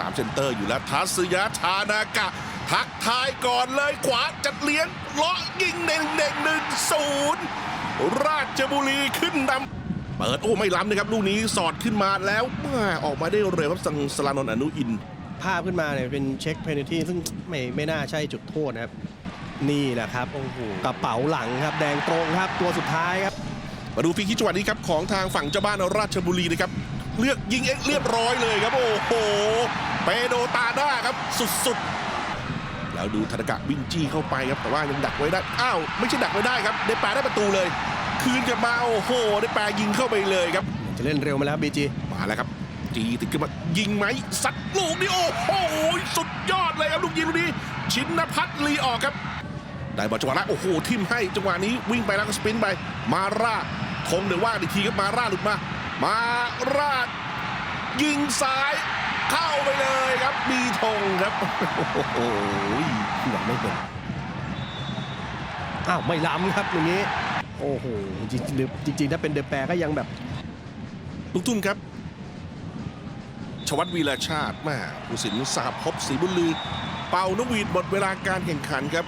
สามเซนเตอร์อยู่แล้วทัศยาชานากะ ทักทายก่อนเลยขวาจัดเลี้ยงเลาะยิงเน่งเน่งหนึ่งศูนย์ราชบุรีขึ้นนำเปิดโอ้ไม่ล้ำนะครับลูกนี้สอดขึ้นมาแล้วแม่ออกมาได้เร็วครับสังสลานนท์อนุอินทร์ภาพขึ้นมาเนี่ยเป็นเช็คเพน a ที่ซึ่งไม่ไม่น่าใช่จุดโทษนะครับ นี่แหละครับโอ้โหกระเป๋าหลังครับ แดงตรงครับตัวสุดท้ายครับ มาดูฟรีคิกจังหวะนี้ครับของทางฝั่งเจ้าบ้านราชบุรีนะครับ เลือกยิงเองเรียบร้อยเลยครับ โอ้โห เปโดตาด้าครับสุดๆ แล้วดูธนกะวินจี้เข้าไปครับแต่ว่ายังดักไว้ได้อ้าวไม่ใช่ดักไว้ได้ครับได้แปลได้ประตูเลย คืนกลับมาโอ้โหได้แปลยิงเข้าไปเลยครับ จะเล่นเร็วมาแล้วบีจีมาแล้วครับจีติดขึ้นมายิงไหมสัดลูกนี้โอ้โหสุดยอดเลยครับลูกยิงลูกนี้ ชินพัฒน์ลีออกครับ ได้บอลจังหวะแรกโอ้โหทิมให้จังหวะนี้วิ่งไปแล้วก็สปรินต์ไป มาร่าคงเดี๋ยวว่าอีกทีครับมาร่าหลุดมา มาร่ายิงซ้าย เข้าไปเลยครับ มีธงครับ โอ้โหหวังไม่เป็นอ้าวไม่ล้ำครับอย่างนี้ โอ้โหจริงจริงๆถ้าเป็นเดอะแปรก็ยังแบบ ลูกทุ่นครับ ชวัตวีรชาติแม่ผู้สินสาภพศรีบุญลือ เป่านกหวีดหมดเวลาการแข่งขันครับ